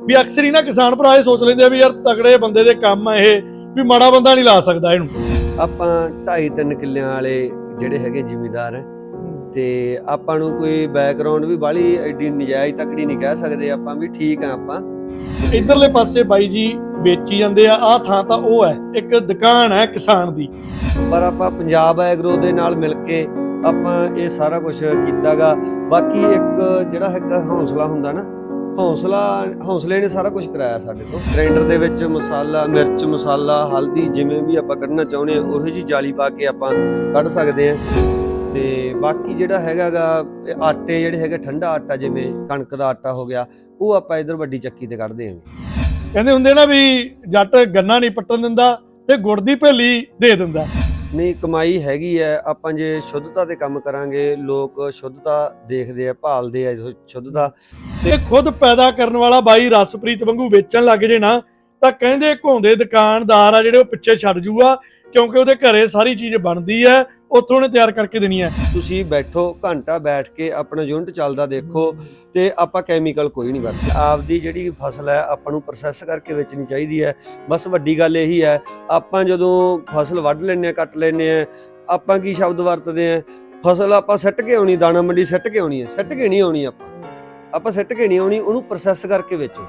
ਵੀ ਅਕਸਰ ਹੀ ਨਾ ਕਿਸਾਨ ਭਰਾ ਇਹ ਸੋਚ ਲੈਂਦੇ ਆ ਵੀ ਯਾਰ ਤਗੜੇ ਬੰਦੇ ਦੇ ਕੰਮ ਆ ਇਹ ਵੀ ਮਾੜਾ ਬੰਦਾ ਨਹੀਂ ਲਾ ਸਕਦਾ ਇਹਨੂੰ। ਆਪਾਂ 2.5 3 ਕਿੱਲਿਆਂ ਵਾਲੇ ਜਿਹੜੇ ਹੈਗੇ ਜ਼ਿਮੀਦਾਰ ਹੈ ਤੇ ਆਪਾਂ ਨੂੰ ਕੋਈ ਬੈਕਗ੍ਰਾਉਂਡ ਵੀ ਬਾਲੀ ਐਡੀ ਨਜਾਇਜ਼ ਤਕੜੀ ਨਹੀਂ ਕਹਿ ਸਕਦੇ ਆਪਾਂ ਵੀ ਠੀਕ ਆ ਆਪਾਂ। ਇਧਰਲੇ ਪਾਸੇ ਬਾਈ ਜੀ ਵੇਚੀ ਜਾਂਦੇ ਆ ਆਹ ਥਾਂ ਤਾਂ ਉਹ ਹੈ ਇੱਕ ਦੁਕਾਨ ਹੈ ਕਿਸਾਨ ਦੀ। ਪਰ ਆਪਾਂ ਪੰਜਾਬ ਐਗਰੋ ਦੇ ਨਾਲ ਮਿਲ ਕੇ ਆਪਾਂ ਇਹ ਸਾਰਾ ਕੁਝ ਕੀਤਾਗਾ ਬਾਕੀ ਇੱਕ ਜਿਹੜਾ ਇੱਕ ਹੌਸਲਾ ਹੁੰਦਾ ਨਾ ਹੌਸਲਾ, ਹੌਸਲੇ ਨੇ ਸਾਰਾ ਕੁਝ ਕਰਾਇਆ ਸਾਡੇ ਤੋਂ। ਗ੍ਰਾਈਂਡਰ ਦੇ ਵਿੱਚ ਮਸਾਲਾ, ਮਿਰਚ, ਮਸਾਲਾ, ਹਲਦੀ ਜਿਵੇਂ ਵੀ ਆਪਾਂ ਕੱਢਣਾ ਚਾਹੁੰਦੇ ਆ ਉਹੋ ਜੀ ਜਾਲੀ ਪਾ ਕੇ ਆਪਾਂ ਕੱਢ ਸਕਦੇ ਆ ਤੇ ਬਾਕੀ ਜਿਹੜਾ ਹੈਗਾਗਾ, ਇਹ ਆਟੇ ਜਿਹੜੇ ਹੈਗੇ, ਠੰਡਾ ਆਟਾ ਜਿਵੇਂ ਕਣਕ ਦਾ ਆਟਾ ਹੋ ਗਿਆ, ਉਹ ਆਪਾਂ ਇਧਰ ਵੱਡੀ ਚੱਕੀ ਤੇ ਕੱਢਦੇ ਆਂਗੇ ਕਹਿੰਦੇ ਹੁੰਦੇ ਨਾ ਵੀ ਜੱਟ ਗੰਨਾ ਨਹੀਂ ਪੱਟਣ ਦਿੰਦਾ ਤੇ ਗੁੜ ਦੀ ਭੇਲੀ ਦੇ ਦਿੰਦਾ। ਨਹੀਂ, ਕਮਾਈ ਹੈਗੀ ਹੈ। ਆਪਾਂ ਜੇ ਸ਼ੁੱਧਤਾ ਤੇ ਕੰਮ ਕਰਾਂਗੇ, ਲੋਕ ਸ਼ੁੱਧਤਾ ਦੇਖਦੇ ਆ, ਭਾਲਦੇ ਆ ਸ਼ੁੱਧਤਾ। ਤੇ ਖੁਦ ਪੈਦਾ ਕਰਨ ਵਾਲਾ ਬਾਈ ਰਸਪ੍ਰੀਤ ਵਾਂਗੂ ਵੇਚਣ ਲੱਗ ਜੇ ਨਾ, ਤਾਂ ਕਹਿੰਦੇ ਘੋਂਦੇ ਦੁਕਾਨਦਾਰ ਆ ਜਿਹੜੇ ਉਹ ਪਿੱਛੇ ਛੱਡ ਜੂਗਾ, ਕਿਉਂਕਿ ਉਹਦੇ ਘਰੇ ਸਾਰੀ ਚੀਜ਼ ਬਣਦੀ ਹੈ। ਉੱਥੋਂ ਉਹਨੇ ਤਿਆਰ ਕਰਕੇ ਦੇਣੀ ਹੈ। ਤੁਸੀਂ ਬੈਠੋ ਘੰਟਾ ਬੈਠ ਕੇ ਆਪਣਾ ਯੂਨਿਟ ਚੱਲਦਾ ਦੇਖੋ ਤੇ ਆਪਾਂ ਕੈਮੀਕਲ ਕੋਈ ਨਹੀਂ ਵਰਤਦੇ। ਆਪਦੀ ਜਿਹੜੀ ਫਸਲ ਹੈ ਆਪਾਂ ਨੂੰ ਪ੍ਰੋਸੈਸ ਕਰਕੇ ਵੇਚਣੀ ਚਾਹੀਦੀ ਹੈ। ਬਸ ਵੱਡੀ ਗੱਲ ਇਹੀ ਹੈ ਆਪਾਂ ਜਦੋਂ ਫਸਲ ਵੱਢ ਲੈਂਦੇ ਆ ਕੱਟ ਲੈਂਦੇ ਆ ਆਪਾਂ ਕੀ ਸ਼ਬਦ ਵਰਤਦੇ ਆ ਫਸਲ ਆਪਾਂ ਸੱਟ ਕੇ ਆਉਣੀ ਦਾਣਾ ਮੰਡੀ ਸੱਟ ਕੇ ਆਉਣੀ ਹੈ। ਸੱਟ ਕੇ ਨਹੀਂ ਆਉਣੀ ਆਪਾਂ। ਆਪਾਂ ਸੱਟ ਕੇ ਨਹੀਂ ਆਉਣੀ ਉਹਨੂੰ ਪ੍ਰੋਸੈਸ ਕਰਕੇ ਵੇਚੋ।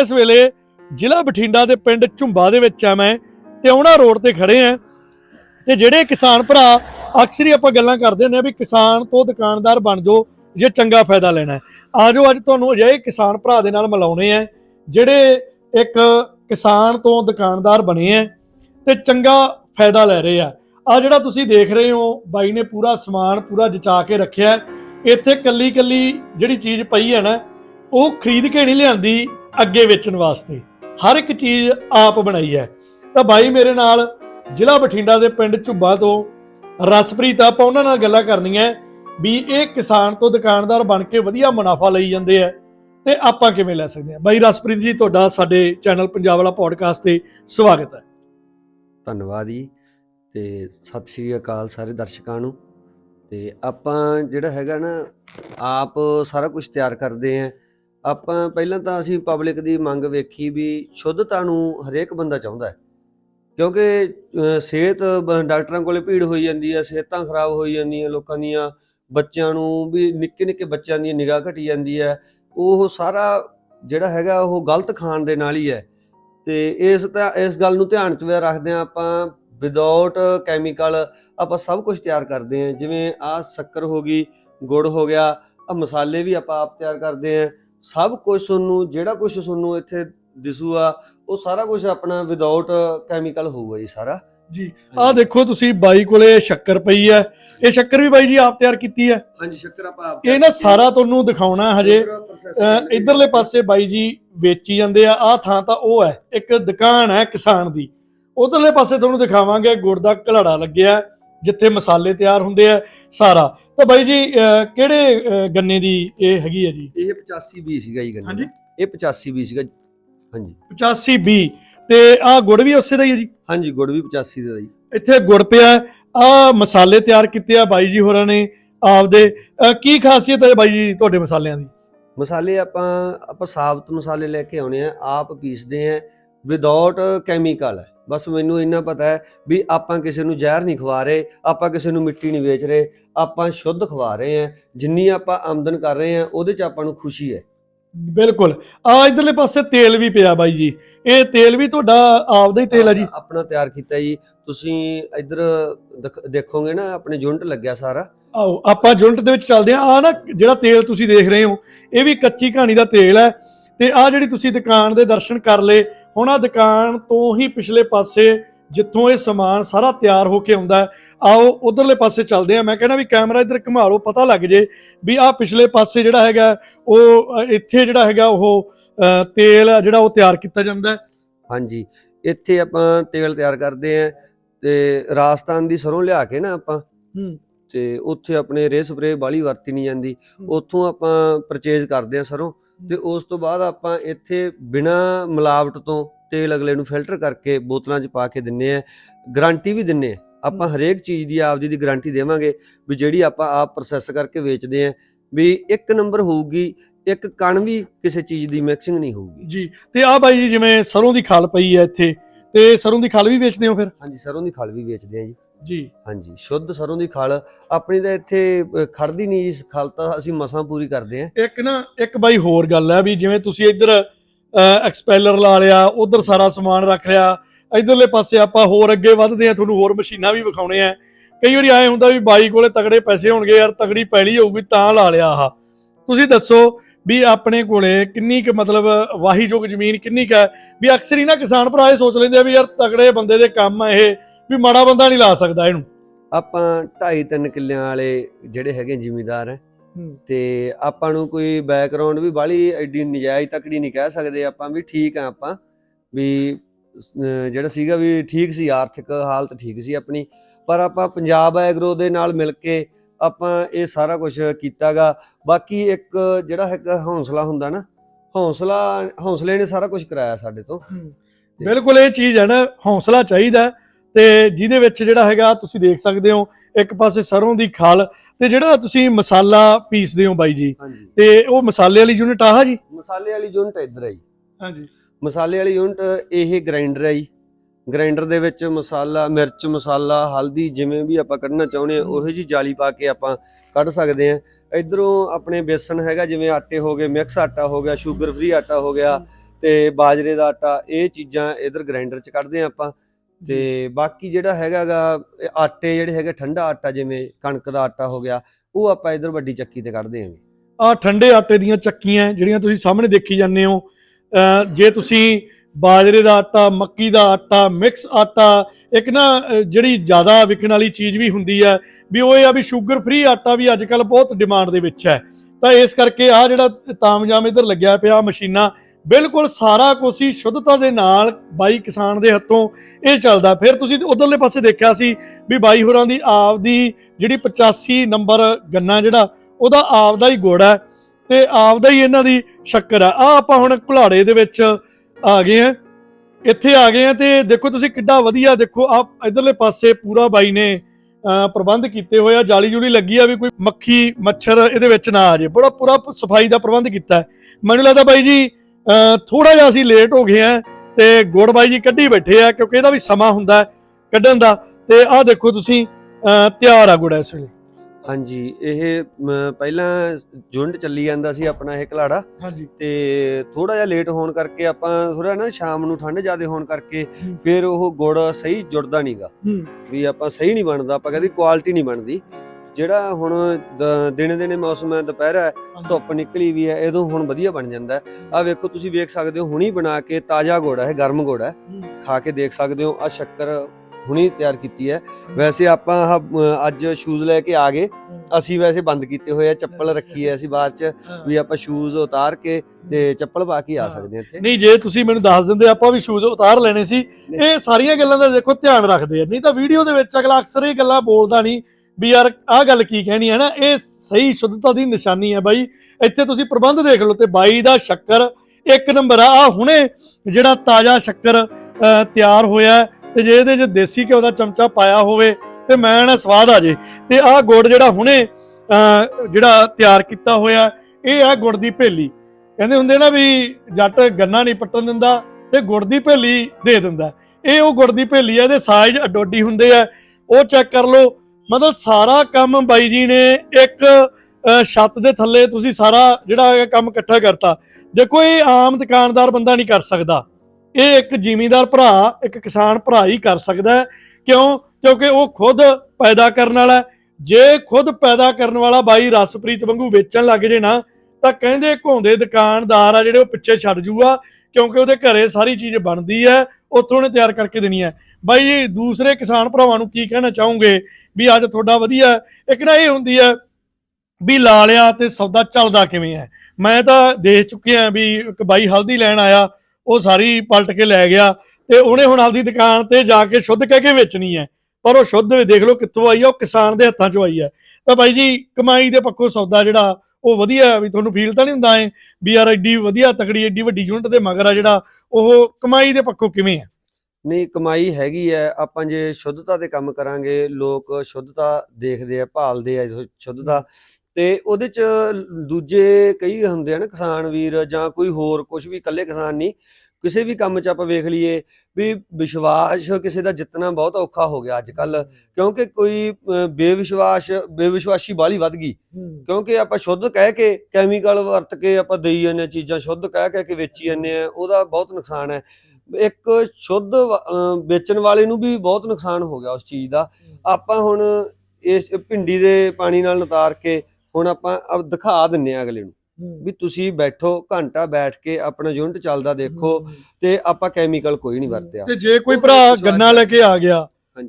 ਇਸ ਵੇਲੇ ਜ਼ਿਲ੍ਹਾ ਬਠਿੰਡਾ ਦੇ ਪਿੰਡ ਝੁੰਬਾ ਦੇ ਵਿੱਚ ਆ ਮੈਂ। ਤੇ ਉਹਨਾਂ ਰੋਡ ਤੇ ਖੜੇ ਆ। ਤੇ ਜਿਹੜੇ ਕਿਸਾਨ ਭਰਾ ਅਕਸਰ ਹੀ ਆਪਾਂ ਗੱਲਾਂ ਕਰਦੇ ਹੁੰਦੇ ਆ ਵੀ ਕਿਸਾਨ ਤੋਂ ਦੁਕਾਨਦਾਰ ਬਣ ਜਾਓ, ਜੇ ਚੰਗਾ ਫਾਇਦਾ ਲੈਣਾ ਹੈ। ਆਜੋ ਅੱਜ ਤੁਹਾਨੂੰ ਅਜਿਹੇ ਕਿਸਾਨ ਭਰਾ ਦੇ ਨਾਲ ਮਿਲਾਉਣੇ ਆ, ਜਿਹੜੇ ਇੱਕ ਕਿਸਾਨ ਤੋਂ ਦੁਕਾਨਦਾਰ ਬਣੇ ਆ ਤੇ ਚੰਗਾ ਫਾਇਦਾ ਲੈ ਰਹੇ ਆ। ਆ ਜਿਹੜਾ ਤੁਸੀਂ ਦੇਖ ਰਹੇ ਹੋ, ਬਾਈ ਨੇ ਪੂਰਾ ਸਮਾਨ ਪੂਰਾ ਜਚਾ ਕੇ ਰੱਖਿਆ। ਇੱਥੇ ਕੱਲੀ ਕੱਲੀ ਜਿਹੜੀ ਚੀਜ਼ ਪਈ ਹੈ ਨਾ, ਉਹ ਖਰੀਦ ਕੇ ਨਹੀਂ ਲਿਆਂਦੀ, ਅੱਗੇ ਵੇਚਣ ਵਾਸਤੇ। ਹਰ ਇੱਕ ਚੀਜ਼ ਆਪ ਬਣਾਈ ਹੈ। ਤਾਂ ਬਾਈ ਮੇਰੇ ਨਾਲ ਜ਼ਿਲ੍ਹਾ ਬਠਿੰਡਾ ਦੇ ਪਿੰਡ ਝੁੱਬਾ ਤੋਂ ਰਸਪ੍ਰੀਤ ਆਪਾਂ ਉਹਨਾਂ ਨਾਲ ਗੱਲਾਂ ਕਰਨੀਆਂ ਵੀ ਇਹ ਕਿਸਾਨ ਤੋਂ ਦੁਕਾਨਦਾਰ ਬਣ ਕੇ ਵਧੀਆ ਮੁਨਾਫਾ ਲਈ ਜਾਂਦੇ ਆ ਤੇ ਆਪਾਂ ਕਿਵੇਂ ਲੈ ਸਕਦੇ ਆ ਬਾਈ ਰਸਪ੍ਰੀਤ ਜੀ, ਤੁਹਾਡਾ ਸਾਡੇ ਚੈਨਲ ਪੰਜਾਬ ਵਾਲਾ ਪੋਡਕਾਸਟ ਤੇ ਸਵਾਗਤ ਹੈ। ਧੰਨਵਾਦ ਜੀ ਤੇ ਸਤਿ ਸ਼੍ਰੀ ਅਕਾਲ ਸਾਰੇ ਦਰਸ਼ਕਾਂ ਨੂੰ। ਤੇ ਆਪਾਂ ਜਿਹੜਾ ਹੈਗਾ ਨਾ, ਆਪ ਸਾਰਾ ਕੁਝ ਤਿਆਰ ਕਰਦੇ ਆਂ ਆਪਾਂ ਪਹਿਲਾਂ ਤਾਂ ਅਸੀਂ ਪਬਲਿਕ ਦੀ ਮੰਗ ਵੇਖੀ ਵੀ ਸ਼ੁੱਧਤਾ ਨੂੰ ਹਰੇਕ ਬੰਦਾ ਚਾਹੁੰਦਾ ਹੈ। ਕਿਉਂਕਿ ਸਿਹਤ ਬ- ਡਾਕਟਰਾਂ ਕੋਲੇ ਭੀੜ ਹੋਈ ਜਾਂਦੀ ਹੈ ਸਿਹਤਾਂ ਖਰਾਬ ਹੋਈ ਜਾਂਦੀਆਂ ਲੋਕਾਂ ਦੀਆਂ, ਬੱਚਿਆਂ ਨੂੰ ਵੀ ਨਿੱਕੇ ਨਿੱਕੇ ਬੱਚਿਆਂ ਦੀ ਨਿਗਾਹ ਘਟੀ ਜਾਂਦੀ ਹੈ ਉਹ ਸਾਰਾ ਜਿਹੜਾ ਹੈਗਾ, ਉਹ ਗਲਤ ਖਾਣ ਦੇ ਨਾਲ ਹੀ ਹੈ। ਤੇ ਇਸ ਤਾਂ, ਇਸ ਗੱਲ ਨੂੰ ਧਿਆਨ 'ਚ ਰੱਖਦੇ ਆ ਆਪਾਂ ਵਿਦਆਊਟ ਕੈਮੀਕਲ ਆਪਾਂ ਸਭ ਕੁਝ ਤਿਆਰ ਕਰਦੇ ਆ ਜਿਵੇਂ ਆ ਸ਼ੱਕਰ ਹੋ ਗਈ, ਗੁੜ ਹੋ ਗਿਆ, ਆ ਮਸਾਲੇ ਵੀ ਆਪਾਂ ਆਪ ਤਿਆਰ ਕਰਦੇ ਆ ਸਭ ਕੁਝ ਤੁਹਾਨੂੰ ਜਿਹੜਾ ਕੁਝ ਤੁਹਾਨੂੰ ਇੱਥੇ ਦਿਸੂਗਾ ਉਹ ਸਾਰਾ ਕੁਝ ਆਪਣਾ ਵਿਦਆਊਟ ਕੈਮੀਕਲ ਹੋਊਗਾ ਜੀ ਸਾਰਾ। ਜੀ ਆਹ ਦੇਖੋ ਤੁਸੀਂ ਬਾਈ ਕੋਲੇ ਸ਼ੱਕਰ ਪਈ ਹੈ। ਇਹ ਸ਼ੱਕਰ ਵੀ ਬਾਈ ਜੀ ਆਪ ਤਿਆਰ ਕੀਤੀ ਹੈ। ਹਾਂਜੀ ਸ਼ੱਕਰ ਆਪਾਂ ਆਪ ਇਹ ਨਾ ਸਾਰਾ ਤੁਹਾਨੂੰ ਦਿਖਾਉਣਾ ਹਜੇ। ਇਧਰਲੇ ਪਾਸੇ ਬਾਈ ਜੀ ਵੇਚੀ ਜਾਂਦੇ ਆ। ਆਹ ਥਾਂ ਤਾਂ ਉਹ ਹੈ ਇੱਕ ਦੁਕਾਨ ਹੈ ਕਿਸਾਨ ਦੀ। ਉਧਰਲੇ ਪਾਸੇ ਤੁਹਾਨੂੰ ਦਿਖਾਵਾਂਗੇ ਗੁੜ ਦਾ ਘਲਾੜਾ ਲੱਗਿਆ ਜਿੱਥੇ ਮਸਾਲੇ ਤਿਆਰ ਹੁੰਦੇ ਆ ਸਾਰਾ। ਤਾਂ ਬਾਈ ਜੀ ਕਿਹੜੇ ਗੰਨੇ ਦੀ ਇਹ ਹੈਗੀ ਹੈ ਜੀ? ਇਹ 85 ਬੀ ਸੀਗਾ ਜੀ ਗੰਨੇ। ਇਹ 85 ਬੀ ਸੀਗਾ। ਹਾਂਜੀ। 85 ਬੀ ਤੇ ਆਹ ਗੁੜ ਵੀ ਉਸੇ ਦਾ ਹੀ ਹੈ ਜੀ? ਹਾਂਜੀ ਗੁੜ ਵੀ 85 ਦਾ ਜੀ। ਇੱਥੇ ਗੁੜ ਪਿਆ ਆ ਮਸਾਲੇ ਤਿਆਰ ਕੀਤੇ ਆ ਬਾਈ ਜੀ ਹੋਰਾਂ ਨੇ ਆਪਦੇ। ਕੀ ਖਾਸੀਅਤ ਹੈ ਬਾਈ ਜੀ ਤੁਹਾਡੇ ਮਸਾਲਿਆਂ ਦੀ? ਮਸਾਲੇ ਆਪਾਂ ਆਪਾਂ ਸਾਬਤ ਮਸਾਲੇ ਲੈ ਕੇ ਆਉਣੇ ਆ ਆਪ ਪੀਸਦੇ ਆ ਵਿਦਆਊਟ ਕੈਮੀਕਲ ਹੈ। ਬਸ ਮੈਨੂੰ ਇੰਨਾ ਪਤਾ ਹੈ ਵੀ ਆਪਾਂ ਕਿਸੇ ਨੂੰ ਜ਼ਹਿਰ ਨਹੀਂ ਖਵਾ ਰਹੇ ਆਪਾਂ ਕਿਸੇ ਨੂੰ ਮਿੱਟੀ ਨਹੀਂ ਵੇਚ ਰਹੇ ਆਪਾਂ ਸ਼ੁੱਧ ਖਵਾ ਰਹੇ ਆ ਜਿੰਨੀ ਆਪਾਂ ਆਮਦਨ ਕਰ ਰਹੇ ਆ ਉਹਦੇ ਚ ਆਪਾਂ ਨੂੰ ਖੁਸ਼ੀ ਹੈ। ਬਿਲਕੁਲ। ਆ ਇਧਰਲੇ ਪਾਸੇ ਤੇਲ ਵੀ ਪਿਆ ਬਾਈ ਜੀ। ਇਹ ਤੇਲ ਵੀ ਤੁਹਾਡਾ ਆਪਦਾ ਹੀ ਤੇਲ ਹੈ ਜੀ। ਆਪਣਾ ਤਿਆਰ ਕੀਤਾ ਜੀ। ਤੁਸੀਂ ਇੱਧਰ ਦਿਖ- ਦੇਖੋਗੇ ਨਾ ਆਪਣੇ ਯੂਨਿਟ ਲੱਗਿਆ ਸਾਰਾ। ਆਓ ਆਪਾਂ ਯੂਨਿਟ ਦੇ ਵਿੱਚ ਚੱਲਦੇ ਆ ਆ ਨਾ ਜਿਹੜਾ ਤੇਲ ਤੁਸੀਂ ਦੇਖ ਰਹੇ ਹੋ ਇਹ ਵੀ ਕੱਚੀ ਕਹਾਣੀ ਦਾ ਤੇਲ ਹੈ। ਤੇ ਆ ਜਿਹੜੀ ਤੁਸੀਂ ਦੁਕਾਨ ਦੇ ਦਰਸ਼ਨ ਕਰ ਲਏ ਹੁਣ ਆ ਦੁਕਾਨ ਤੋਂ ਹੀ ਪਿਛਲੇ ਪਾਸੇ ਜਿੱਥੋਂ ਇਹ ਸਮਾਨ ਸਾਰਾ ਤਿਆਰ ਹੋ ਕੇ ਆਉਂਦਾ ਆਓ ਉਧਰਲੇ ਪਾਸੇ ਚੱਲਦੇ ਆ ਮੈਂ ਕਹਿੰਦਾ ਵੀ ਕੈਮਰਾ ਇੱਧਰ ਘੁਮਾ ਲਓ ਪਤਾ ਲੱਗ ਜੇ ਵੀ ਆ ਪਿਛਲੇ ਪਾਸੇ ਜਿਹੜਾ ਹੈਗਾ ਉਹ ਇੱਥੇ ਜਿਹੜਾ ਹੈਗਾ ਉਹ ਤੇਲ ਆ ਜਿਹੜਾ ਉਹ ਤਿਆਰ ਕੀਤਾ ਜਾਂਦਾ ਹਾਂਜੀ ਇੱਥੇ ਆਪਾਂ ਤੇਲ ਤਿਆਰ ਕਰਦੇ ਆ ਤੇ ਰਾਜਸਥਾਨ ਦੀ ਸਰੋਂ ਲਿਆ ਕੇ ਨਾ ਆਪਾਂ ਹੂੰ। ਤੇ ਉੱਥੇ ਆਪਣੇ ਰੇ ਸਪਰੇ ਬਾਲੀ ਵਰਤੀ ਨਹੀਂ ਜਾਂਦੀ। ਉੱਥੋਂ ਆਪਾਂ ਪਰਚੇਜ਼ ਕਰਦੇ ਆ ਸਰੋਂ ਤੇ ਉਸ ਤੋਂ ਬਾਅਦ ਆਪਾਂ ਇੱਥੇ ਬਿਨਾ ਮਿਲਾਵਟ ਤੋਂ ਤੇਲ ਅਗਲੇ ਨੂੰ ਫਿਲਟਰ ਕਰਕੇ ਬੋਤਲਾਂ 'ਚ ਪਾ ਕੇ ਦਿੰਨੇ ਆ ਗਾਰੰਟੀ ਵੀ ਦਿੰਨੇ ਆ। ਆਪਾਂ ਹਰੇਕ ਚੀਜ਼ ਦੀ ਆਪਦੀ ਦੀ ਗਾਰੰਟੀ ਦੇਵਾਂਗੇ ਵੀ ਜਿਹੜੀ ਆਪਾਂ ਆਪ ਪ੍ਰੋਸੈਸ ਕਰਕੇ ਵੇਚਦੇ ਆ ਵੀ ਇੱਕ ਨੰਬਰ ਹੋਊਗੀ ਇੱਕ ਕਣ ਵੀ ਕਿਸੇ ਚੀਜ਼ ਦੀ ਮਿਕਸਿੰਗ ਨਹੀਂ ਹੋਊਗੀ। ਜੀ ਤੇ ਆ ਬਾਈ ਜੀ ਜਿਵੇਂ ਸਰੋਂ ਦੀ ਖਲ ਪਈ ਹੈ ਇੱਥੇ ਤੇ ਸਰੋਂ ਦੀ ਖਲ ਵੀ ਵੇਚਦੇ ਹੋ ਫਿਰ? ਹਾਂਜੀ ਸਰੋਂ ਦੀ ਖਲ ਵੀ ਵੇਚਦੇ ਆ ਜੀ। ਜੀ। ਹਾਂਜੀ ਸ਼ੁੱਧ ਸਰੋਂ ਦੀ ਖਲ ਆਪਣੀ ਤਾਂ ਇੱਥੇ ਅ, ਖੜਦੀ ਨਹੀਂ ਜੀ ਖਲ ਤਾਂ ਅਸੀਂ ਮਸਾਂ ਪੂਰੀ ਕਰਦੇ ਆ ਇੱਕ ਨਾ ਇੱਕ ਬਾਈ ਹੋਰ ਗੱਲ ਹੈ ਵੀ ਜਿਵੇਂ ਤੁਸੀਂ ਇੱਧਰ ਐਕਸਪੈਲਰ ਲਾ ਲਿਆ ਉਧਰ ਸਾਰਾ ਸਮਾਨ ਰੱਖ ਲਿਆ ਇਧਰਲੇ ਪਾਸੇ ਆਪਾਂ ਹੋਰ ਅੱਗੇ ਵੱਧਦੇ ਆ ਤੁਹਾਨੂੰ ਹੋਰ ਮਸ਼ੀਨਾਂ ਵੀ ਵਿਖਾਉਣੇ ਆ। ਕਈ ਵਾਰੀ ਐ ਹੁੰਦਾ ਵੀ ਬਾਈ ਕੋਲੇ ਤਗੜੇ ਪੈਸੇ ਹੋਣਗੇ ਯਾਰ ਤਗੜੀ ਪੈਲੀ ਹੋਊਗੀ ਤਾਂ ਲਾ ਲਿਆ ਆਹ। ਤੁਸੀਂ ਦੱਸੋ ਵੀ ਆਪਣੇ ਕੋਲੇ ਕਿੰਨੀ ਕੁ ਮਤਲਬ ਵਾਹੀਯੋਗ ਜ਼ਮੀਨ ਕਿੰਨੀ ਕੁ ਹੈ? ਵੀ ਅਕਸਰ ਹੀ ਨਾ ਕਿਸਾਨ ਭਰਾ ਇਹ ਸੋਚ ਲੈਂਦੇ ਆ ਵੀ ਯਾਰ ਤਗੜੇ ਬੰਦੇ ਦੇ ਕੰਮ ਆ ਇਹ ਵੀ ਮਾੜਾ ਬੰਦਾ ਨਹੀਂ ਲਾ ਸਕਦਾ ਇਹਨੂੰ। ਆਪਾਂ 2.5 3 ਕਿੱਲਿਆਂ ਵਾਲੇ ਜਿਹੜੇ ਹੈਗੇ ਜ਼ਿਮੀਦਾਰ ਹੈ ਤੇ ਆਪਾਂ ਨੂੰ ਕੋਈ ਬੈਕਗ੍ਰਾਉਂਡ ਵੀ ਬਾਹਲੀ ਐਡੀ ਨਜਾਇਜ਼ ਤਕੜੀ ਨਹੀਂ ਕਹਿ ਸਕਦੇ ਆਪਾਂ ਵੀ ਠੀਕ ਆ ਆਪਾਂ ਵੀ ਜਿਹੜਾ ਸੀਗਾ ਵੀ ਠੀਕ ਸੀ ਆਰਥਿਕ ਹਾਲਤ ਠੀਕ ਸੀ ਆਪਣੀ ਪਰ ਆਪਾਂ ਪੰਜਾਬ ਐਗਰੋ ਦੇ ਨਾਲ ਮਿਲ ਕੇ ਆਪਾਂ ਇਹ ਸਾਰਾ ਕੁਝ ਕੀਤਾਗਾ। ਬਾਕੀ ਇੱਕ ਜਿਹੜਾ ਹੈਗਾ ਹੌਸਲਾ ਹੁੰਦਾ ਨਾ ਹੌਸਲਾ ਹੌਸਲੇ ਨੇ ਸਾਰਾ ਕੁਝ ਕਰਾਇਆ ਸਾਡੇ ਤੋਂ। ਬਿਲਕੁਲ ਇਹ ਚੀਜ਼ ਹੈ ਨਾ ਹੌਸਲਾ ਚਾਹੀਦਾ ਤੇ ਜਿਹਦੇ ਵਿੱਚ ਜਿਹੜਾ ਹੈਗਾ ਤੁਸੀਂ ਦੇਖ ਸਕਦੇ ਹੋ ਇੱਕ ਪਾਸੇ ਸਰੋਂ ਦੀ ਖਲ ਤੇ ਜਿਹੜਾ ਤੁਸੀਂ ਮਸਾਲਾ ਪੀਸਦੇ ਹੋ ਬਾਈ ਜੀ ਹਾਂਜੀ। ਤੇ ਉਹ ਮਸਾਲੇ ਵਾਲੀ ਯੂਨਿਟ ਆਹ ਜੀ? ਮਸਾਲੇ ਵਾਲੀ ਯੂਨਿਟ ਇੱਧਰ ਹੈ ਜੀ। ਹਾਂਜੀ। ਮਸਾਲੇ ਵਾਲੀ ਯੂਨਿਟ ਇਹ ਗ੍ਰਾਈਂਡਰ ਹੈ ਜੀ। ਗ੍ਰਾਈਂਡਰ ਦੇ ਵਿੱਚ ਮਸਾਲਾ ਮਿਰਚ ਮਸਾਲਾ ਹਲਦੀ ਜਿਵੇਂ ਵੀ ਆਪਾਂ ਕੱਢਣਾ ਚਾਹੁੰਦੇ ਆ ਉਹੋ ਜੀ ਜਾਲੀ ਪਾ ਕੇ ਆਪਾਂ ਕੱਢ ਸਕਦੇ ਆ ਇਧਰੋਂ ਆਪਣੇ ਬੇਸਨ ਹੈਗਾ ਜਿਵੇਂ ਆਟੇ ਹੋ ਗਏ ਮਿਕਸ ਆਟਾ ਹੋ ਗਿਆ ਸ਼ੂਗਰ ਫ੍ਰੀ ਆਟਾ ਹੋ ਗਿਆ ਤੇ ਬਾਜਰੇ ਦਾ ਆਟਾ ਇਹ ਚੀਜ਼ਾਂ ਇਧਰ ਗ੍ਰਾਈਂਡਰ 'ਚ ਕੱਢਦੇ ਆ ਆਪਾਂ। ਤੇ ਬਾਕੀ ਜਿਹੜਾ ਹੈਗਾਗਾ ਆਟੇ ਜਿਹੜੇ ਹੈਗੇ ਠੰਡਾ ਆਟਾ ਜਿਵੇਂ ਕਣਕ ਦਾ ਆਟਾ ਹੋ ਗਿਆ ਉਹ ਆਪਾਂ ਇਧਰ ਵੱਡੀ ਚੱਕੀ ਤੇ ਕੱਢਦੇ ਆਂਗੇ ਆ ਠੰਡੇ ਆਟੇ ਦੀਆਂ ਚੱਕੀਆਂ ਜਿਹੜੀਆਂ ਤੁਸੀਂ ਸਾਹਮਣੇ ਦੇਖੀ ਜਾਂਦੇ ਹੋ। ਜੇ ਤੁਸੀਂ ਬਾਜਰੇ ਦਾ ਆਟਾ ਮੱਕੀ ਦਾ ਆਟਾ ਮਿਕਸ ਆਟਾ ਇੱਕ ਨਾ ਜਿਹੜੀ ਜ਼ਿਆਦਾ ਵਿਕਣ ਵਾਲੀ ਚੀਜ਼ ਵੀ ਹੁੰਦੀ ਹੈ ਵੀ ਉਹ ਇਹ ਆ ਵੀ ਸ਼ੂਗਰ ਫ੍ਰੀ ਆਟਾ ਵੀ ਅੱਜ ਕੱਲ ਬਹੁਤ ਡਿਮਾਂਡ ਦੇ ਵਿੱਚ ਹੈ। ਤਾਂ ਇਸ ਕਰਕੇ ਆ ਜਿਹੜਾ ਤਾਮਜਾਮ ਇੱਧਰ ਲੱਗਿਆ ਪਿਆ ਮਸ਼ੀਨਾਂ ਬਿਲਕੁਲ ਸਾਰਾ ਕੁਝ ਹੀ ਸ਼ੁੱਧਤਾ ਦੇ ਨਾਲ ਬਾਈ ਕਿਸਾਨ ਦੇ ਹੱਥੋਂ ਇਹ ਚੱਲਦਾ। ਫਿਰ ਤੁਸੀਂ ਉਧਰਲੇ ਪਾਸੇ ਦੇਖਿਆ ਸੀ ਵੀ ਬਾਈ ਹੋਰਾਂ ਦੀ ਆਪ ਦੀ ਜਿਹੜੀ 85 ਨੰਬਰ ਗੰਨਾ ਜਿਹੜਾ, ਉਹਦਾ ਆਪ ਦਾ ਹੀ ਗੁੜ ਹੈ ਤੇ ਆਪ ਦਾ ਹੀ ਇਹਨਾਂ ਦੀ ਸ਼ੱਕਰ ਹੈ। ਆ ਆਪਾਂ ਹੁਣ ਘੁਲਾੜੇ ਦੇ ਵਿੱਚ ਆ ਗਏ ਆ ਇੱਥੇ ਆ ਗਏ ਆ ਤੇ ਦੇਖੋ ਤੁਸੀਂ ਕਿੱਡਾ ਵਧੀਆ ਦੇਖੋ ਆ ਇਧਰਲੇ ਪਾਸੇ ਪੂਰਾ ਬਾਈ ਨੇ ਪ੍ਰਬੰਧ ਕੀਤੇ ਹੋਏ ਆ। ਜਾਲੀ ਜੁਲੀ ਲੱਗੀ ਆ ਵੀ ਕੋਈ ਮੱਖੀ, ਮੱਛਰ ਇਹਦੇ ਵਿੱਚ ਨਾ ਆ ਜੇ ਬੜਾ ਪੂਰਾ ਸਫ਼ਾਈ ਦਾ ਪ੍ਰਬੰਧ ਕੀਤਾ ਮੈਨੂੰ ਲੱਗਦਾ ਬਾਈ ਜੀ ਥੋੜਾ ਜਿਹਾ ਅਸੀਂ ਲੇਟ ਹੋ ਗਏ ਆ ਤੇ ਗੁੜ ਬਾਈ ਜੀ ਕੱਢੀ ਬੈਠੇ ਆ ਕਿਉਂਕਿ ਇਹਦਾ ਵੀ ਸਮਾਂ ਹੁੰਦਾ ਕੱਢਣ ਦਾ ਤੇ ਆਹ ਦੇਖੋ ਤੁਸੀਂ ਤਿਆਰ ਆ ਗੁੜ ਇਸ ਵੇਲੇ। ਹਾਂਜੀ ਇਹ ਪਹਿਲਾਂ ਯੂਨਿਟ ਚੱਲੀ ਜਾਂਦਾ ਸੀ ਆਪਣਾ ਇਹ ਹਾਂਜੀ। ਤੇ ਥੋੜਾ ਜਿਹਾ ਲੇਟ ਹੋਣ ਕਰਕੇ ਆਪਾਂ ਥੋੜਾ ਨਾ ਸ਼ਾਮ ਨੂੰ ਠੰਡ ਜ਼ਿਆਦਾ ਹੋਣ ਕਰਕੇ। ਫਿਰ ਉਹ ਗੁੜ ਸਹੀ ਜੁੜਦਾ ਨਹੀਂਗਾ ਵੀ ਆਪਾਂ ਸਹੀ ਨਹੀਂ ਬਣਦਾ ਆਪਾਂ ਕਹਿੰਦੇ ਕੁਆਲਿਟੀ ਨਹੀਂ ਬਣਦੀ। ਜਿਹੜਾ ਹੁਣ ਦਿਨੇ ਦਿਨੇ ਮੌਸਮ ਹੈ ਦੁਪਹਿਰ ਹੈ ਧੁੱਪ ਨਿਕਲੀ ਵੀ ਹੈ ਇਹਦੋਂ ਹੁਣ ਵਧੀਆ ਬਣ ਜਾਂਦਾ ਆ ਵੇਖੋ ਤੁਸੀਂ ਵੇਖ ਸਕਦੇ ਹੋ ਹੁਣੀ ਬਣਾ ਕੇ ਤਾਜ਼ਾ ਗੁੜ ਹੈ ਗਰਮ ਗੁੜ ਹੈ। ਖਾ ਕੇ ਦੇਖ ਸਕਦੇ ਹੋ ਆ ਸ਼ੱਕਰ ਹੁਣੀ ਤਿਆਰ ਕੀਤੀ ਹੈ। ਵੈਸੇ ਆਪਾਂ ਅੱਜ ਸ਼ੂਜ਼ ਲੈ ਕੇ ਆ ਗਏ। ਅਸੀਂ ਵੈਸੇ ਬੰਦ ਕੀਤੇ ਹੋਏ ਆ ਚੱਪਲ ਰੱਖੀ ਹੈ ਅਸੀਂ ਬਾਅਦ ਚ ਵੀ ਆਪਾਂ ਸ਼ੂਜ਼ ਉਤਾਰ ਕੇ ਤੇ ਚੱਪਲ ਪਾ ਕੇ ਆ। ਸਕਦੇ ਹਾਂ ਇੱਥੇ। ਨਹੀਂ ਜੇ ਤੁਸੀਂ ਮੈਨੂੰ ਦੱਸ ਦਿੰਦੇ ਆਪਾਂ ਵੀ ਸ਼ੂਜ਼ ਉਤਾਰ ਲੈਣੇ ਸੀ ਇਹ ਸਾਰੀਆਂ ਗੱਲਾਂ ਦਾ ਦੇਖੋ ਧਿਆਨ ਰੱਖਦੇ ਆ। ਨਹੀਂ ਤਾਂ ਵੀਡੀਓ ਦੇ ਵਿੱਚ ਅਗਲਾ ਅਕਸਰ ਇਹ ਗੱਲਾਂ ਬੋਲਦਾ ਨਹੀਂ ਵੀ ਯਾਰ ਆਹ ਗੱਲ ਕੀ ਕਹਿਣੀ ਹੈ ਨਾ, ਇਹ ਸਹੀ ਸ਼ੁੱਧਤਾ ਦੀ ਨਿਸ਼ਾਨੀ ਹੈ ਬਾਈ। ਇੱਥੇ ਤੁਸੀਂ ਪ੍ਰਬੰਧ ਦੇਖ ਲਓ ਤੇ ਬਾਈ ਦਾ ਸ਼ੱਕਰ ਇੱਕ ਨੰਬਰ ਆ। ਆਹ ਹੁਣੇ ਜਿਹੜਾ ਤਾਜ਼ਾ ਸ਼ੱਕਰ ਤਿਆਰ ਹੋਇਆ ਹੈ ਤੇ ਜੇ ਇਹਦੇ 'ਚ ਦੇਸੀ ਘਿਓ ਦਾ ਚਮਚਾ ਪਾਇਆ ਹੋਵੇ ਤੇ ਮੈਂ ਨਾ ਸਵਾਦ ਆ ਜੇ। ਤੇ ਆਹ ਗੁੜ ਜਿਹੜਾ ਹੁਣੇ ਜਿਹੜਾ ਤਿਆਰ ਕੀਤਾ ਹੋਇਆ, ਇਹ ਆ ਗੁੜ ਦੀ ਭੇਲੀ। ਕਹਿੰਦੇ ਹੁੰਦੇ ਨਾ ਵੀ ਜੱਟ ਗੰਨਾ ਨਹੀਂ ਪੱਟਣ ਦਿੰਦਾ ਤੇ ਗੁੜ ਦੀ ਭੇਲੀ ਦੇ ਦਿੰਦਾ। ਇਹ ਉਹ ਗੁੜ ਦੀ ਭੇਲੀ ਆ, ਇਹਦੇ ਸਾਈਜ਼ ਅਡੋਡੀ ਹੁੰਦੇ ਆ। ਉਹ ਚੈੱਕ ਕਰ ਲਓ ਮਤਲਬ ਸਾਰਾ ਕੰਮ ਬਾਈ ਜੀ ਨੇ ਇੱਕ ਛੱਤ ਦੇ ਥੱਲੇ ਤੁਸੀਂ ਸਾਰਾ ਜਿਹੜਾ ਕੰਮ ਇਕੱਠਾ ਕਰਤਾ। ਦੇਖੋ ਇਹ ਆਮ ਦੁਕਾਨਦਾਰ ਬੰਦਾ ਨਹੀਂ ਕਰ ਸਕਦਾ। ਇਹ ਇੱਕ ਜ਼ਿਮੀਂਦਾਰ ਭਰਾ, ਇੱਕ ਕਿਸਾਨ ਭਰਾ ਹੀ ਕਰ ਸਕਦਾ ਕਿਉਂ? ਕਿਉਂਕਿ ਉਹ ਖੁਦ ਪੈਦਾ ਕਰਨ ਵਾਲਾ ਜੇ ਖੁਦ ਪੈਦਾ ਕਰਨ ਵਾਲਾ ਬਾਈ ਰਸਪ੍ਰੀਤ ਵਾਂਗੂ ਵੇਚਣ ਲੱਗ ਜੇ ਨਾ, ਤਾਂ ਕਹਿੰਦੇ ਘੋਂਦੇ ਦੁਕਾਨਦਾਰ ਆ ਜਿਹੜੇ ਉਹ ਪਿੱਛੇ ਛੱਡ ਜੂਗਾ, ਕਿਉਂਕਿ ਉਹਦੇ ਘਰੇ ਸਾਰੀ ਚੀਜ਼ ਬਣਦੀ ਹੈ, ਉੱਥੋਂ ਉਹਨੇ ਤਿਆਰ ਕਰਕੇ ਦੇਣੀ ਹੈ। ਬਾਈ ਜੀ, ਦੂਸਰੇ ਕਿਸਾਨ ਭਰਾਵਾਂ ਨੂੰ ਕੀ ਕਹਿਣਾ ਚਾਹੋਗੇ? ਵੀ ਅੱਜ ਤੁਹਾਡਾ ਵਧੀਆ ਇੱਕ ਨਾ ਇਹ ਹੁੰਦੀ ਹੈ ਵੀ ਲਾ ਲਿਆ ਤੇ ਸੌਦਾ ਚੱਲਦਾ ਕਿਵੇਂ ਹੈ? ਮੈਂ ਤਾਂ ਦੇਖ ਚੁੱਕਿਆ ਵੀ ਇੱਕ ਬਾਈ ਹਲਦੀ ਲੈਣ ਆਇਆ, ਉਹ ਸਾਰੀ ਪਲਟ ਕੇ ਲੈ ਗਿਆ ਤੇ ਉਹਨੇ ਹੁਣ ਆਪਦੀ ਦੁਕਾਨ ਤੇ ਜਾ ਕੇ ਸ਼ੁੱਧ ਕਹਿ ਕੇ ਵੇਚਣੀ ਹੈ। ਪਰ ਉਹ ਸ਼ੁੱਧ ਵੀ ਦੇਖ ਲਓ ਕਿੱਥੋਂ ਆਈ ਹੈ ਉਹ ਕਿਸਾਨ ਦੇ ਹੱਥਾਂ 'ਚੋਂ ਆਈ ਹੈ। ਤਾਂ ਬਾਈ ਜੀ, ਕਮਾਈ ਦੇ ਪੱਖੋਂ ਸੌਦਾ ਜਿਹੜਾ, ਉਹ ਵਧੀਆ ਵੀ ਤੁਹਾਨੂੰ ਫੀਲ ਤਾਂ ਨਹੀਂ ਹੁੰਦਾ ਐ? ਵੀ ਯਾਰ ਐਡੀ ਵਧੀਆ ਤਕੜੀ, ਐਡੀ ਵੱਡੀ ਯੂਨਿਟ ਦੇ ਮਗਰ ਆ ਜਿਹੜਾ, ਉਹ ਕਮਾਈ ਦੇ ਪੱਖੋਂ ਕਿਵੇਂ ਹੈ? ਨਹੀਂ ਕਮਾਈ ਹੈਗੀ ਹੈ ਆਪਾਂ ਜੇ ਸ਼ੁੱਧਤਾ ਤੇ ਕੰਮ ਕਰਾਂਗੇ ਲੋਕ ਸ਼ੁੱਧਤਾ ਦੇਖਦੇ ਆ ਭਾਲਦੇ ਆ ਸ਼ੁੱਧਤਾ। ਤੇ ਉਹਦੇ ਚ ਦੂਜੇ ਕਈ ਹੁੰਦੇ ਆ ਨਾ ਕਿਸਾਨ ਵੀਰ ਜਾਂ ਕੋਈ ਹੋਰ ਕੁਝ ਵੀ ਇਕੱਲੇ ਕਿਸਾਨ ਨਹੀਂ ਕਿਸੇ ਵੀ ਕੰਮ 'ਚ ਆਪਾਂ ਵੇਖ ਲਈਏ ਵੀ ਵਿਸ਼ਵਾਸ ਕਿਸੇ ਦਾ ਜਿੱਤਣਾ ਬਹੁਤ ਔਖਾ ਹੋ ਗਿਆ ਅੱਜ ਕੱਲ ਕਿਉਂਕਿ ਕੋਈ ਬੇਵਿਸ਼ਵਾਸ ਬੇਵਿਸ਼ਵਾਸੀ ਬਾਲੀ ਵੱਧ ਗਈ। ਕਿਉਂਕਿ ਆਪਾਂ ਸ਼ੁੱਧ ਕਹਿ ਕੇ ਕੈਮੀਕਲ ਵਰਤ ਕੇ ਆਪਾਂ ਦੇਈ ਜਾਂਦੇ ਚੀਜ਼ਾਂ ਸ਼ੁੱਧ ਕਹਿ ਕਹਿ ਕੇ ਵੇਚੀ ਜਾਂਦੇ ਆ ਉਹਦਾ ਬਹੁਤ ਨੁਕਸਾਨ ਹੈ ਇੱਕ ਸ਼ੁੱਧ ਵੇਚਣ ਵਾਲੇ ਨੂੰ ਵੀ ਬਹੁਤ ਨੁਕਸਾਨ ਹੋ ਗਿਆ ਉਸ ਚੀਜ਼ ਦਾ। ਆਪਾਂ ਹੁਣ ਇਸ ਭਿੰਡੀ ਦੇ ਪਾਣੀ ਨਾਲ ਨਤਾਰ ਕੇ ਹੁਣ ਆਪਾਂ ਅਬ ਦਿਖਾ ਦਿੰਨੇ ਆ ਅਗਲੇ ਨੂੰ ਵੀ ਤੁਸੀਂ ਬੈਠੋ ਘੰਟਾ ਬੈਠ ਕੇ ਆਪਣਾ ਯੂਨਿਟ ਚੱਲਦਾ ਦੇਖੋ ਤੇ ਆਪਾਂ ਕੈਮੀਕਲ ਕੋਈ ਨਹੀਂ ਵਰਤਿਆ। ਤੇ ਜੇ ਕੋਈ ਭਰਾ ਗੰਨਾ ਲੈ ਕੇ ਆ ਗਿਆ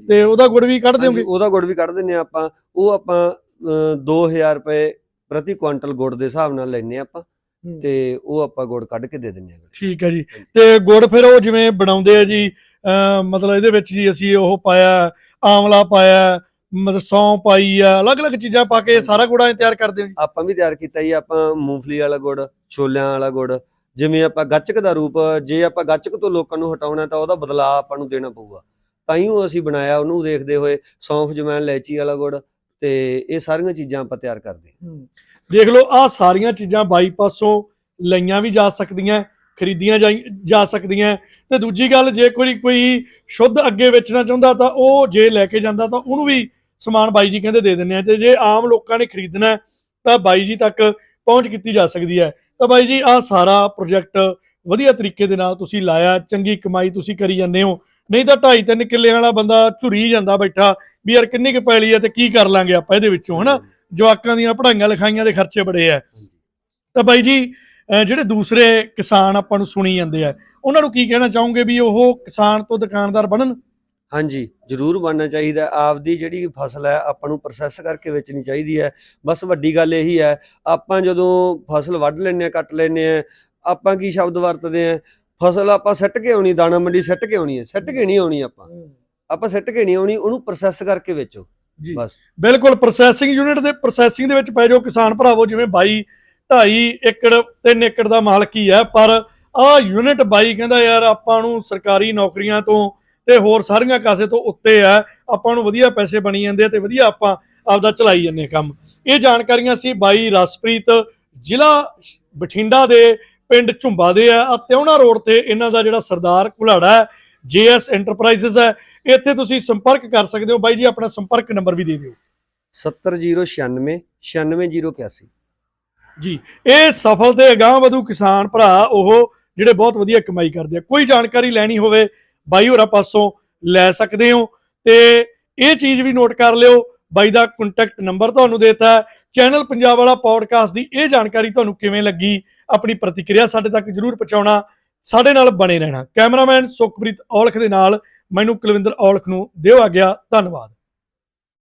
ਤੇ ਉਹਦਾ ਗੁੜ ਵੀ ਕੱਢ ਦਿਓਗੇ? ਉਹਦਾ ਗੁੜ ਵੀ ਕੱਢ ਦਿੰਨੇ ਆ ਆਪਾਂ। ਉਹ ਆਪਾਂ ਅਹ, 2000 ਰੁਪਏ ਪ੍ਰਤੀ ਕੁਇੰਟਲ ਗੁੜ ਦੇ ਹਿਸਾਬ ਨਾਲ ਲੈਨੇ ਆ ਆਪਾਂ। ਤੇ ਉਹ ਆਪਾਂ ਗੁੜ ਕੱਢ ਕੇ ਦੇ ਦਿੰਨੇ ਆ ਠੀਕ ਹੈ ਜੀ। ਤੇ ਗੁੜ ਫਿਰ ਉਹ ਜਿਵੇਂ ਬਣਾਉਂਦੇ ਆ ਜੀ ਮਤਲਬ ਇਹਦੇ ਵਿੱਚ ਜੀ ਅਸੀਂ ਉਹ ਪਾਇਆ ਆਮਲਾ ਪਾਇਆ ਮਤਲਬ ਸੌਂ ਪਾਈ ਆ ਅਲੱਗ-ਅਲੱਗ ਚੀਜ਼ਾਂ ਪਾ ਕੇ ਸਾਰਾ ਗੁੜਾ ਤਿਆਰ ਕਰਦੇ ਹੋ ਜੀ। ਆਪਾਂ ਵੀ ਤਿਆਰ ਕੀਤਾ ਜੀ ਆਪਾਂ ਮੂੰਗਫਲੀ ਵਾਲਾ ਗੁੜ ਛੋਲਿਆਂ ਵਾਲਾ ਗੁੜ ਜਿਵੇਂ ਆਪਾਂ ਗੱਚਕ ਦਾ ਰੂਪ ਜੇ ਆਪਾਂ ਗੱਚਕ ਤੋਂ ਲੋਕਾਂ ਨੂੰ ਹਟਾਉਣਾ ਤਾਂ ਉਹਦਾ ਬਦਲਾਅ ਆਪਾਂ ਨੂੰ ਦੇਣਾ ਪਊਗਾ। ਤਾਂ ਹੀ ਉਹ ਅਸੀਂ ਬਣਾਇਆ ਉਹਨੂੰ ਦੇਖਦੇ ਹੋਏ ਸੌਂਫ ਜਮੈਨ ਇਲਾਇਚੀ ਵਾਲਾ ਗੁੜ ਤੇ ਇਹ ਸਾਰੀਆਂ ਚੀਜ਼ਾਂ ਆਪਾਂ ਤਿਆਰ ਕਰਦੇ ਹਾਂ। ਦੇਖ ਲਓ ਆ ਸਾਰੀਆਂ ਚੀਜ਼ਾਂ ਬਾਈਪਾਸੋਂ ਲਈਆਂ ਵੀ ਜਾ ਸਕਦੀਆਂ, ਖਰੀਦੀਆਂ ਜਾਈ- ਜਾ ਸਕਦੀਆਂ। ਤੇ ਦੂਜੀ ਗੱਲ, ਜੇ ਕੋਈ ਕੋਈ ਸ਼ੁੱਧ ਅੱਗੇ ਵੇਚਣਾ ਚਾਹੁੰਦਾ ਤਾਂ ਉਹ ਜੇ ਲੈ ਕੇ ਜਾਂਦਾ ਤਾਂ ਉਹਨੂੰ ਵੀ ਸਮਾਨ ਬਾਈ ਜੀ ਕਹਿੰਦੇ ਦੇ ਦਿੰਦੇ ਆ। ਤੇ ਜੇ ਆਮ ਲੋਕਾਂ ਨੇ ਖਰੀਦਣਾ ਤਾਂ ਬਾਈ ਜੀ ਤੱਕ ਪਹੁੰਚ ਕੀਤੀ ਜਾ ਸਕਦੀ ਹੈ। ਤਾਂ ਬਾਈ ਜੀ ਆ ਸਾਰਾ ਪ੍ਰੋਜੈਕਟ ਵਧੀਆ ਤਰੀਕੇ ਦੇ ਨਾਲ ਤੁਸੀਂ ਲਾਇਆ, ਚੰਗੀ ਕਮਾਈ ਤੁਸੀਂ ਕਰੀ ਜਾਂਦੇ ਹੋ। ਨਹੀਂ ਤਾਂ ਢਾਈ ਤਿੰਨ ਕਿੱਲੇ ਵਾਲਾ ਬੰਦਾ ਝੁਰੀ ਜਾਂਦਾ ਬੈਠਾ, ਵੀ ਯਾਰ ਕਿੰਨੀ ਕੁ ਪੈਲੀ ਆ ਤੇ ਕੀ ਕਰ ਲਾਂਗੇ ਆਪਾਂ ਇਹਦੇ ਵਿੱਚੋਂ, ਹਨਾ? ਜਵਾਕਾਂ ਦੀਆਂ ਪੜ੍ਹਾਈਆਂ ਲਿਖਾਈਆਂ ਦੇ ਖਰਚੇ ਬੜੇ ਆ। ਤਾਂ ਬਾਈ ਜੀ ਜਿਹੜੇ ਦੂਸਰੇ ਕਿਸਾਨ ਆਪਾਂ ਨੂੰ ਸੁਣੀ ਜਾਂਦੇ ਆ, ਉਹਨਾਂ ਨੂੰ ਕੀ ਕਹਿਣਾ ਚਾਹੋਗੇ ਵੀ ਉਹ ਕਿਸਾਨ ਤੋਂ ਦੁਕਾਨਦਾਰ ਬਣਨ? ਹਾਂਜੀ, ਜ਼ਰੂਰ ਬਣਨਾ ਚਾਹੀਦਾ ਆਪਦੀ ਜਿਹੜੀ ਫਸਲ ਹੈ, ਆਪਾਂ ਨੂੰ ਪ੍ਰੋਸੈਸ ਕਰਕੇ ਵੇਚਣੀ ਚਾਹੀਦੀ ਹੈ। ਬਸ ਵੱਡੀ ਗੱਲ ਇਹੀ ਹੈ, ਆਪਾਂ ਜਦੋਂ ਫਸਲ ਵੱਢ ਲੈਂਦੇ ਆ ਕੱਟ ਲੈਂਦੇ ਆ ਆਪਾਂ ਕੀ ਸ਼ਬਦ ਵਰਤਦੇ ਆ ਫਸਲ ਆਪਾਂ ਸੱਟ ਕੇ ਆਉਣੀ ਦਾਣਾ ਮੰਡੀ ਸੱਟ ਕੇ ਆਉਣੀ ਹੈ ਸੱਟ ਕੇ ਨਹੀਂ ਆਉਣੀ ਆਪਾਂ। ਆਪਾਂ ਸੱਟ ਕੇ ਨਹੀਂ ਆਉਣੀ ਉਹਨੂੰ ਪ੍ਰੋਸੈਸ ਕਰਕੇ ਵੇਚੋ ਜੀ। ਬਸ। ਬਿਲਕੁਲ ਪ੍ਰੋਸੈਸਿੰਗ ਯੂਨਿਟ ਦੇ ਪ੍ਰੋਸੈਸਿੰਗ ਦੇ ਵਿੱਚ ਪੈ ਜਾਓ ਕਿਸਾਨ ਭਰਾਵੋ ਜਿਵੇਂ ਬਾਈ 2.5 ਏਕੜ 3 ਏਕੜ ਦਾ ਮਾਲਕ ਹੀ ਹੈ ਪਰ ਆਹ ਯੂਨਿਟ ਬਾਈ ਕਹਿੰਦਾ ਯਾਰ ਆਪਾਂ ਨੂੰ ਸਰਕਾਰੀ ਨੌਕਰੀਆਂ ਤੋਂ ਤੇ ਹੋਰ ਸਾਰੀਆਂ ਕਾਸੇ ਤੋਂ ਉੱਤੇ ਆ ਆਪਾਂ ਨੂੰ ਵਧੀਆ ਪੈਸੇ ਬਣੀ ਜਾਂਦੇ ਆ ਤੇ ਵਧੀਆ ਆਪਾਂ ਆਪਦਾ ਚਲਾਈ ਜਾਂਦੇ ਹਾਂ ਕੰਮ। ਇਹ ਜਾਣਕਾਰੀਆਂ ਸੀ ਬਾਈ ਰਸਪ੍ਰੀਤ ਜ਼ਿਲ੍ਹਾ ਬਠਿੰਡਾ ਦੇ ਪਿੰਡ ਝੁੰਬਾ ਦੇ ਆ ਆਹ ਤਿਉਣਾ ਰੋਡ ਤੇ ਇਹਨਾਂ ਦਾ ਜਿਹੜਾ ਸਰਦਾਰ ਘੁਲਾੜਾ ਹੈ ਜੀਐਸ ਐਂਟਰਪ੍ਰਾਈਜ਼ਸ ਹੈ। ਇੱਥੇ ਤੁਸੀਂ ਸੰਪਰਕ ਕਰ ਸਕਦੇ ਹੋ। ਬਾਈ ਜੀ ਆਪਣਾ ਸੰਪਰਕ ਨੰਬਰ ਵੀ ਦੇ ਦਿਓ। 70096 96081 ਜੀ ਇਹ ਸਫਲ ਤੇ ਅਗਾਂਹ ਵਧੂ ਕਿਸਾਨ ਭਰਾ ਉਹ ਜਿਹੜੇ ਬਹੁਤ ਵਧੀਆ ਕਮਾਈ ਕਰਦੇ ਆ। ਕੋਈ ਜਾਣਕਾਰੀ ਲੈਣੀ ਹੋਵੇ ਬਾਈ ਹੋਰਾਂ ਪਾਸੋਂ ਲੈ ਸਕਦੇ ਹੋ। ਤੇ ਇਹ ਚੀਜ਼ ਵੀ ਨੋਟ ਕਰ ਲਿਓ ਬਾਈ ਦਾ ਕੰਟੈਕਟ ਨੰਬਰ ਤੁਹਾਨੂੰ ਦੇਤਾ ਚੈਨਲ ਪੰਜਾਬ ਵਾਲਾ ਪੌਡਕਾਸਟ ਦੀ ਇਹ ਜਾਣਕਾਰੀ ਤੁਹਾਨੂੰ ਕਿਵੇਂ ਲੱਗੀ? ਆਪਣੀ ਪ੍ਰਤੀਕਿਰਿਆ ਸਾਡੇ ਤੱਕ ਜਰੂਰ ਪਹੁੰਚਾਉਣਾ, ਸਾਡੇ ਨਾਲ ਬਣੇ ਰਹਿਣਾ। ਕੈਮਰਾਮੈਨ ਸੁਖਪ੍ਰੀਤ ਔਲਖ ਦੇ ਨਾਲ, ਮੈਨੂੰ ਕੁਲਵਿੰਦਰ ਔਲਖ ਨੂੰ ਦਿਓ ਆ ਗਿਆ ਧੰਨਵਾਦ।